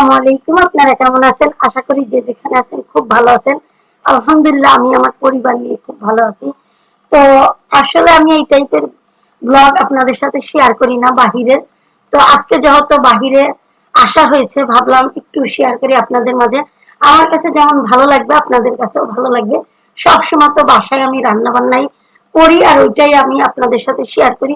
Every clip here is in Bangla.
আসসালামু আলাইকুম। আপনারা কেমন আছেন? আশা করি যে যেখানে আছেন খুব ভালো আছেন। আলহামদুলিল্লাহ, আমি আমার পরিবার নিয়ে খুব ভালো আছি। তো আসলে আমি এই টাইপের ব্লগ আপনাদের সাথে শেয়ার করি না বাহিরের তো আজকে যেহেতু বাহিরে আসা হয়েছে, ভাবলাম একটু শেয়ার করি আপনাদের মাঝে। আমার কাছে যেমন ভালো লাগবে, আপনাদের কাছেও ভালো লাগবে। সবসময় তো বাসায় আমি রান্না বান্নাই করি আর ওইটাই আমি আপনাদের সাথে শেয়ার করি।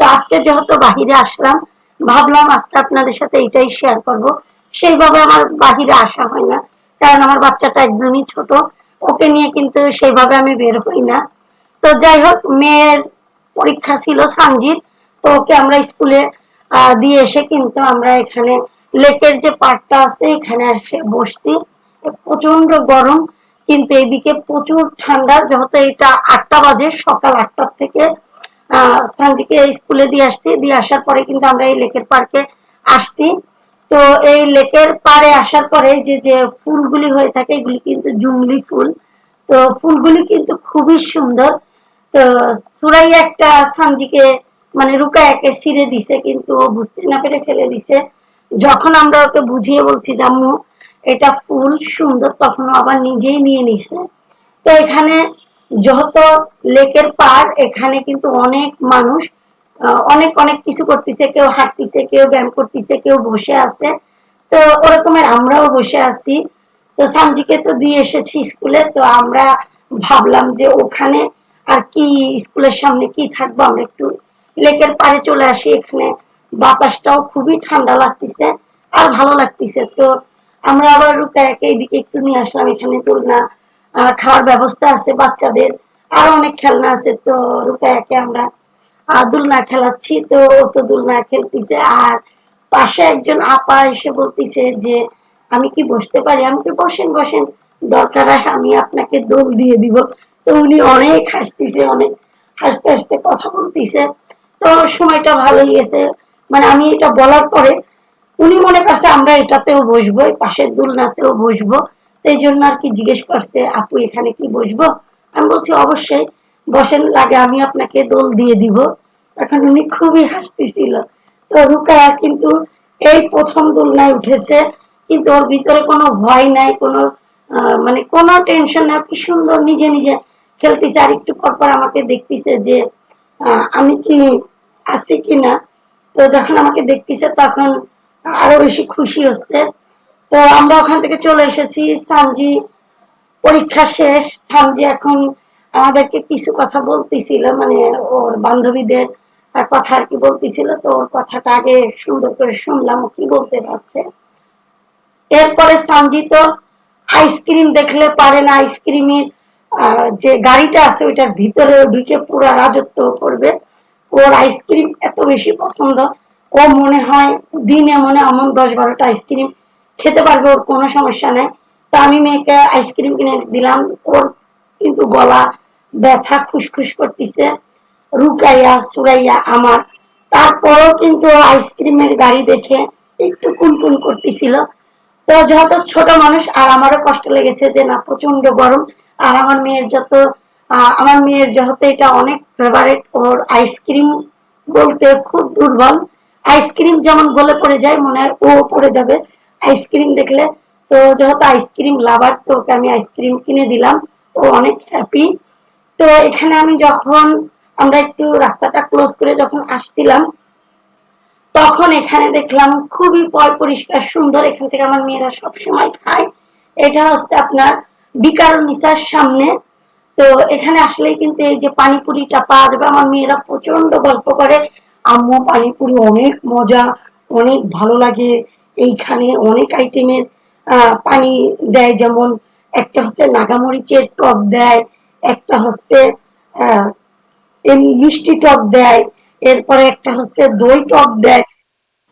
তো আজকে যেহেতু বাহিরে আসলাম, ভাবলাম আজকে আপনাদের সাথে এটাই শেয়ার করব। সেইভাবে আমার বাহিরে আসা হয় না। কারণ আমার বাচ্চাটা একদমই ছোট। ওকে নিয়ে কিন্তু সেইভাবে আমি বের হই না। তো যাই হোক, মেয়ের পরীক্ষা ছিল সানজির। তো ওকে আমরা স্কুলে দিয়ে এসে কিন্তু আমরা এখানে লেকের যে পার্কটা আছে, এখানে এসে বসছি। প্রচণ্ড গরম, কিন্তু এদিকে প্রচুর ঠান্ডা। যেহেতু এটা আটটা বাজে, সকাল আটটার থেকে সানজিকে স্কুলে দিয়ে আসছি। দিয়ে আসার পরে কিন্তু আমরা এই লেকের পার্কে আসছি। তো এই লেকের পাড়ে আসার পরে যে যে ফুলগুলি হয়ে থাকে, এগুলি কিন্তু জুমলি ফুল। তো ফুলগুলি কিন্তু খুবই সুন্দর। তো সুরাই একটা সানজিকে মানে রুকায়াকে ছিঁড়ে দিছে, কিন্তু ও বুঝতে না পেরে ফেলে দিছে। যখন আমরা ওকে বুঝিয়ে বলছি, জাম্মু, এটা ফুল সুন্দর, তখন আবার নিজেই নিয়ে নিছে। তো এখানে যত লেকের পার এখানে কিন্তু অনেক মানুষ অনেক অনেক কিছু করতেছে, কেউ হাঁটতেছে, কেউ ব্যায়াম করতেছে, কেউ বসে আছে। তো ওরকমের আমরাও বসে আছি। তো সানজিকে তো দিয়ে এসেছি স্কুলে, তো আমরা ভাবলাম যে ওখানে আর কি স্কুলের সামনে কি থাকব, আমরা একটু লেকের পাড়ে চলে আসি। এখানে বাতাসটাও খুবই ঠান্ডা লাগতেছে আর ভালো লাগতেছে। তো আমরা আবার রুকায়াকে এইদিকে একটু নিয়ে আসলাম, এখানে তুলনা খাওয়ার ব্যবস্থা আছে বাচ্চাদের। আর অনেক খেলনা আছে, তো রুকায়াকে আমরা দুলনা খেলাচ্ছি, তো ও তো দুলনা খেলতেছে। আর পাশে একজন আপা এসে বলতেছে যে, আমি কি বসতে পারি? আমি কি বসেন বসেন। দরকার হয় আমি আপনাকে দোল দিয়ে দিব। তো উনি অনেক হাসতেছে, অনেক হাসতে হাসতে কথা বলতেছে। তো সময়টা ভালোই গেছে। মানে আমি এটা বলার পরে উনি মনে করছে আমরা এটাতেও বসবো পাশের দুলনাতেও বসবো। এই জন্য আর কি জিজ্ঞেস করছে, আপু, এখানে কি বসবো? আমি বলছি, অবশ্যই। বসেন, লাগে আমি আপনাকে দোল দিয়ে দিব। তখন উনি খুবই হাসতেছিল। তো রুকায়া কিন্তু এই প্রথম দোলনায় উঠেছে, কিন্তু ওর ভিতরে কোনো ভয় নাই, কোনো মানে কোনো টেনশন নাই। কি সুন্দর নিজে নিজে খেলতেছে। আর একটু পর পর আমাকে দেখতেছে যে আমি কি আছি কিনা তো যখন আমাকে দেখতেছে তখন আরও বেশি খুশি হচ্ছে। তো আমরা ওখান থেকে চলে এসেছি। সানজি পরীক্ষা শেষ। সানজি এখন আমাদেরকে কিছু কথা বলতেছিল মানে ওর বান্ধবীদের কথা আর কি বলতেছিল তো ওর কথাটা আগে সুন্দর করে শুনলাম, ও কি বলতে চাচ্ছে? এরপরে সানজি তো আইসক্রিম দেখলে পারে না, আইসক্রিমের যে গাড়িটা আছে ওইটার ভিতরে ঢুকে পুরো রাজত্ব করবে। ওর আইসক্রিম এত বেশি পছন্দ। ও মনে হয় দিনে মনে এমন দশ বারোটা আইসক্রিম খেতে পারবে, ওর কোনো সমস্যা নেই। তো আমি মেয়েকে আইসক্রিম কিনে দিলাম। ওর কিন্তু গলা ব্যথা খুসখুস করতেছে। রুকাইয়া, সুরাইয়া আমার। তারপরও কিন্তু আইসক্রিমের গাড়ি দেখে একটু কুনকুন করতেছিল। তো যত ছোট মানুষ, আর আমারও কষ্ট লেগেছে যে না প্রচণ্ড গরম। আর আমার মেয়ের যত আমার মেয়ের যেহেতু এটা অনেক ফেভারেট ওর আইসক্রিম বলতে খুব দুর্বল। আইসক্রিম যেমন গলে পড়ে যায়, মনে হয় ও পড়ে যাবে। আইসক্রিম দেখলে, তো যেহেতু আইসক্রিম লাভার, তো ওকে আমি আইসক্রিম কিনে দিলাম। ও অনেক হ্যাপি তো এখানে আমি যখন আমরা একটু রাস্তাটা ক্লোজ করে যখন আসছিলাম, তখন এখানে দেখলাম খুবই পয় পরিষ্কার, সুন্দর। এখান থেকে আমার মেয়েরা সবসময় খায়। এটা হচ্ছে আপনার বিকার নিসার সামনে। তো এখানে আসলেই কিন্তু এই যে পানিপুরিটা পাওয়া যাবে, আমার মেয়েরা প্রচণ্ড গল্প করে, আম্মু, পানিপুরি অনেক মজা, অনেক ভালো লাগে। এইখানে অনেক আইটেমের পানি দেয়, যেমন একটা হচ্ছে নাগামরিচের টক দেয়, একটা হচ্ছে মিষ্টি টক দেয়, এরপরে একটা হচ্ছে দই টক দেয়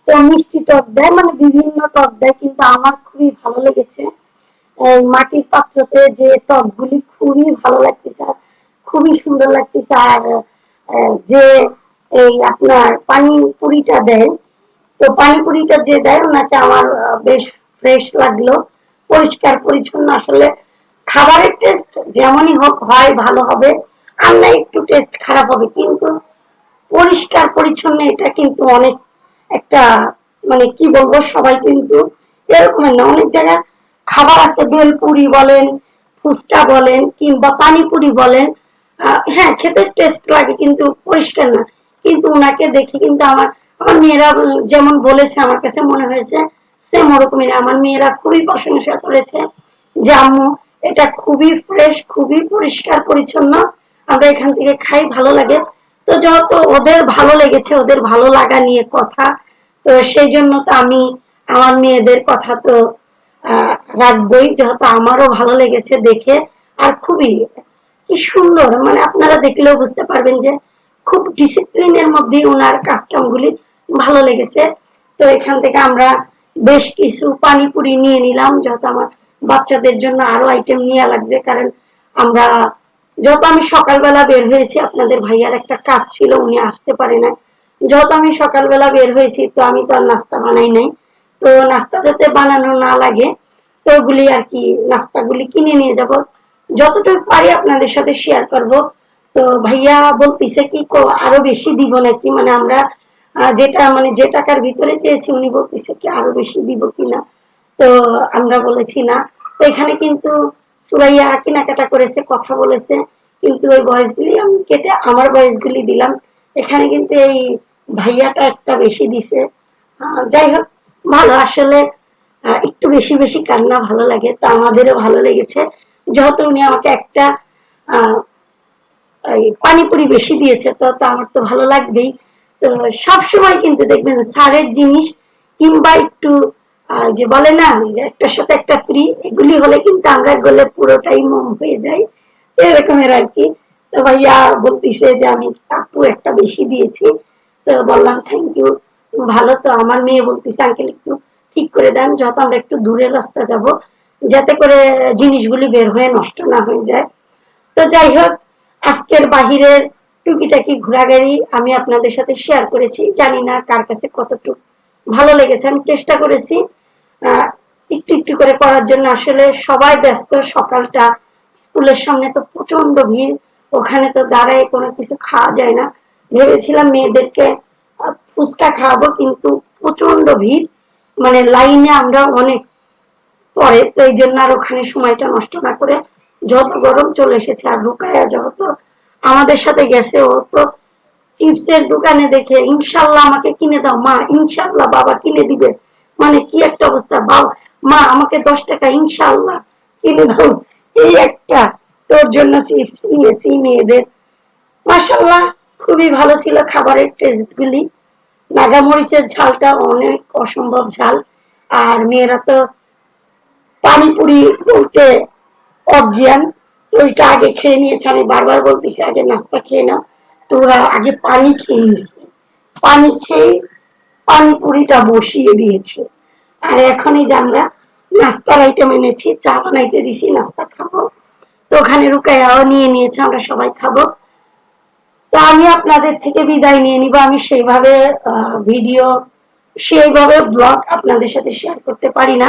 তো মিষ্টি টক দেয় মানে বিভিন্ন টক দেয়, কিন্তু আমার খুবই ভালো লেগেছে। মাটির পাত্রতে যে টকগুলি খুবই ভালো লাগতেছে, আর খুবই সুন্দর লাগতেছে, আর যে এই আপনার পানি পুরিটা দেয়, তো পানিপুরিটা যে দেয়, ওনাকে আমার বেশ ফ্রেশ লাগল, পরিষ্কার পরিচ্ছন্ন। আসলে খাবারের টেস্ট যেমনই হোক হয়, ভালো হবে। না একটু টেস্ট খারাপ হবে, কিন্তু পরিষ্কার, পরিচ্ছন্ন এটা কিন্তু অনেক একটা মানে কি বলব, সবাই কিন্তু এরকমের না। অনেক জায়গায় খাবার আছে, বেলপুরি বলেন, ফুচকা বলেন, কিংবা পানিপুরি বলেন হ্যাঁ খেতে টেস্ট লাগে, কিন্তু পরিষ্কার না। কিন্তু ওনাকে দেখে, কিন্তু আমার আমার মেয়েরা যেমন বলেছে, আমার কাছে মনে হয়েছে সেম ওরকমই আমার মেয়েরা খুবই প্রশংসা করেছে যে, আম্মু, এটা খুবই ফ্রেশ খুবই পরিষ্কার, পরিচ্ছন্ন। আমরা এখান থেকে খাই, ভালো লাগে। তো যত ওদের ভালো লেগেছে, ওদের ভালো লাগা নিয়ে কথা। তো সেই জন্য তো আমি আমার মেয়েদের কথা তো রাখবই, যেহেতু আমারও ভালো লেগেছে দেখে। আর খুবই, কি সুন্দর মানে আপনারা দেখলেও বুঝতে পারবেন যে খুব ডিসিপ্লিনের মধ্যে ওনার কাজকামগুলি ভালো লেগেছে। তো এখান থেকে আমরা বেশ কিছু পানিপুরি নিয়ে নিলাম, যেহেতু আমার বাচ্চাদের জন্য আরও আইটেম নেওয়া লাগবে, কারণ আমরা যত আমি সকালবেলা বের হয়েছি, আপনাদের ভাইয়ার একটা কাজ ছিল, উনি আসতে পারে না যত আমি সকালবেলা বের হয়েছি, তো আমি তো আর নাস্তা বানাই নাই। তো নাস্তা যাতে বানানো না লাগে, তো ওগুলি আর কি, নাস্তাগুলি কিনে নিয়ে যাব। যতটুকু পারি আপনাদের সাথে শেয়ার করব। তো ভাইয়া বলতেছে কি আরও বেশি দিব নাকি? মানে আমরা যেটা মানে যে টাকার ভিতরে চেয়েছি, উনি বলতেছে কি, আরও বেশি দিব কিনা? তো আমরা বলেছি না। তো এখানে কিন্তু কেনাকাটা করেছে, কথা বলেছে, কিন্তু ওই ভয়েস গুলি আমি কেটে আমার ভয়েস গুলি দিলাম। এখানে কিন্তু এই ভাইয়াটা একটা বেশি দিছে। যাই হোক, ভালো আসলে একটু বেশি বেশি কান্না ভালো লাগে, তো আমাদেরও ভালো লেগেছে। যেহেতু উনি আমাকে একটা পানিপুরি বেশি দিয়েছে তো আমার তো ভালো লাগবেই। তো সবসময় কিন্তু দেখবেন, সারের জিনিস কিংবা একটু যে বলে না যে একটার সাথে একটা ফ্রি এগুলি হলে কিন্তু আমরা গলে পুরোটাই মম হয়ে যাই। এরকমের আর কি। তো ভাইয়া বলতিছে যে, আমি আপু একটা বেশি দিয়েছি। তো বললাম থ্যাংক ইউ ভালো তো। আমার মেয়ে বলতিছে আঙ্কেল একটু ঠিক করে দেন, যত আমরা একটু দূরে রাস্তা যাব, যাতে করে জিনিসগুলি বের হয়ে নষ্ট না হয়ে যায়। তো যাই হোক, আজকের বাহিরের টুকিটাকি ঘোরাঘুরি আমি আপনাদের সাথে শেয়ার করেছি। জানি না কার কাছে কতটুকু ভালো লেগেছে। আমি চেষ্টা করেছি একটু একটু করে করার জন্য। আসলে সবাই ব্যস্ত, সকালটা স্কুলের সামনে তো প্রচণ্ড ভিড়, ওখানে তো দাঁড়ায় কোনো কিছু খাওয়া যায় না। ভেবেছিলাম মেয়েদেরকে ফুচকা খাওয়াবো, কিন্তু প্রচণ্ড ভিড় মানে লাইনে আমরা অনেক পরে, তো এই জন্য আর ওখানে সময়টা নষ্ট না করে যত গরম চলে এসেছে আর রুকায়া যত আমাদের সাথে গেছে, ও তো চিপসের দোকানে দেখে, ইনশাল্লাহ আমাকে কিনে দাও, মা, ইনশাল্লাহ বাবা কিনে দিবে। মানে কি একটা অবস্থা, বাবা, মা, আমাকে দশ টাকা, ইনশাল্লাহ কিনে দাও। এই একটা তোর জন্য চিপস নিয়েছি মেয়েদের। মাসাল্লাহ খুবই ভালো ছিল খাবারের টেস্ট গুলি নাগামরিচের ঝালটা অনেক অসম্ভব ঝাল। আর মেয়েরা তো পানিপুরি বলতে অজ্ঞান। তো ওইটা আগে খেয়ে নিয়েছে, আমি বারবার বলতেছি, আগে নাস্তা খেয়ে নাও। তো ওরা আগে পানি খেয়ে নিয়েছে পানি খেয়ে পানিপুরিটা বসিয়ে দিয়েছে। আর এখন এই নাস্তার আইটেম এনেছি, চা বানাইতে দিছি, নাস্তা খাব। তো ওখানে রুকাইয়াও নিয়ে নিয়েছে, আমরা সবাই খাব। তো আমি আপনাদের থেকে বিদায় নিয়ে নিব। আমি সেইভাবে ভিডিও সেইভাবে ব্লগ আপনাদের সাথে শেয়ার করতে পারি না।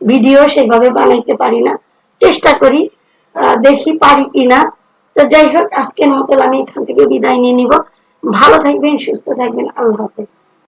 ভিডিও সেইভাবে বানাইতে পারি না। চেষ্টা করি দেখি পারি কিনা। তো যাই হোক, আজকের মতো আমি এখান থেকে বিদায় নিয়ে নিব। ভালো থাকবেন, সুস্থ থাকবেন। আল্লাহ হাফেজ।